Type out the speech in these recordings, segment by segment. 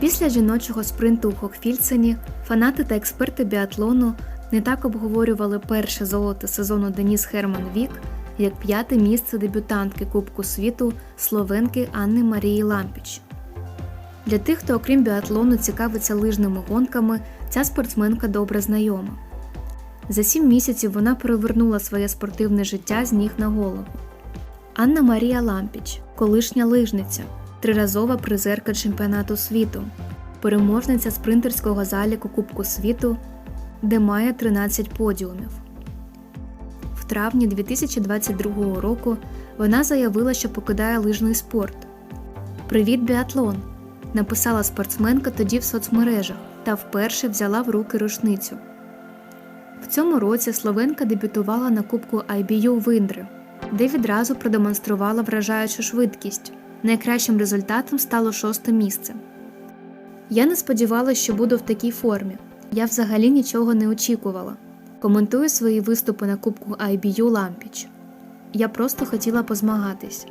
Після жіночого спринту у Хокфільцені фанати та експерти біатлону не так обговорювали перше золото сезону Деніс Херман Вік, як п'яте місце дебютантки Кубку світу словенки Анни Марії Лампіч. Для тих, хто окрім біатлону цікавиться лижними гонками, ця спортсменка добре знайома. За сім місяців вона перевернула своє спортивне життя з ніг на голову. Анна Марія Лампіч, колишня лижниця, триразова призерка чемпіонату світу, переможниця спринтерського заліку Кубку світу, де має 13 подіумів. В травні 2022 року вона заявила, що покидає лижний спорт. Привіт, біатлон! написала спортсменка тоді в соцмережах та вперше взяла в руки рушницю. В цьому році Словенка дебютувала на Кубку IBU Виндри, де відразу продемонструвала вражаючу швидкість. Найкращим результатом стало шосте місце. Я не сподівалася, що буду в такій формі. Я взагалі нічого не очікувала. Коментую свої виступи на Кубку IBU Лампіч. Я просто хотіла позмагатись.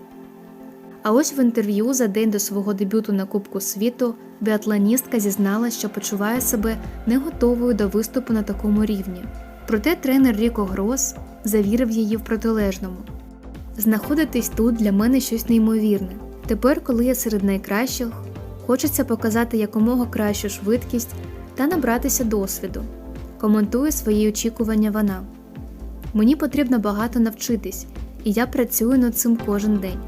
А ось в інтерв'ю за день до свого дебюту на Кубку світу біатлоністка зізналась, що почуває себе не готовою до виступу на такому рівні. Проте тренер Ріко Грос завірив її в протилежному. Знаходитись тут для мене щось неймовірне. Тепер, коли я серед найкращих, хочеться показати якомога кращу швидкість та набратися досвіду. Коментує свої очікування вона. Мені потрібно багато навчитись, і я працюю над цим кожен день.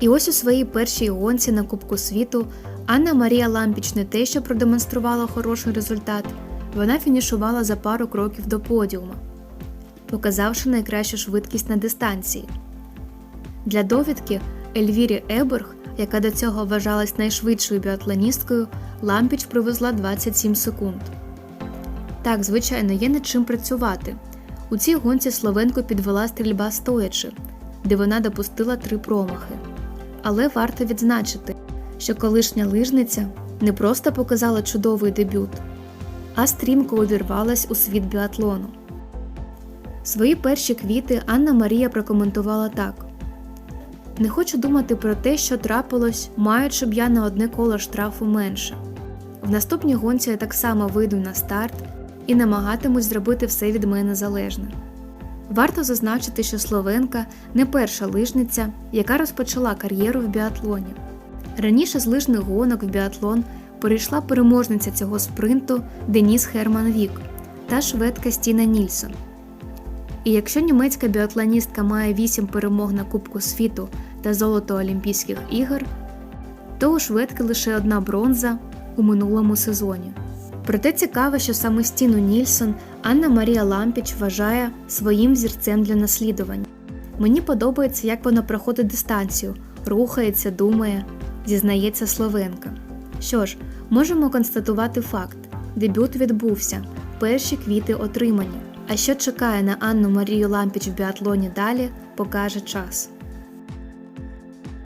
І ось у своїй першій гонці на Кубку світу Анна Марія Лампіч не те, що продемонструвала хороший результат, вона фінішувала за пару кроків до подіума, показавши найкращу швидкість на дистанції. Для довідки Ельвірі Еберг, яка до цього вважалась найшвидшою біатлоністкою, Лампіч привезла 27 секунд. Так, звичайно, є над чим працювати. У цій гонці Словенку підвела стрільба стоячи, де вона допустила три промахи. Але варто відзначити, що колишня лижниця не просто показала чудовий дебют, а стрімко увірвалась у світ біатлону. Свої перші квіти Анна Марія прокоментувала так: Не хочу думати про те, що трапилось, маючи б я на одне коло штрафу менше. В наступній гонці я так само вийду на старт і намагатимусь зробити все від мене залежне. Варто зазначити, що Словенка не перша лижниця, яка розпочала кар'єру в біатлоні. Раніше з лижних гонок в біатлон перейшла переможниця цього спринту Деніс Херман Вік та шведка Стіна Нільсон. І якщо німецька біатлоністка має 8 перемог на Кубку світу та золото Олімпійських ігор, то у шведки лише одна бронза у минулому сезоні. Проте цікаво, що саме Стіну Нільсон Анна Марія Лампіч вважає своїм взірцем для наслідування. Мені подобається, як вона проходить дистанцію, рухається, думає, зізнається Словенка. Що ж, можемо констатувати факт: дебют відбувся, перші квіти отримані. А що чекає на Анну Марію Лампіч в біатлоні далі, покаже час.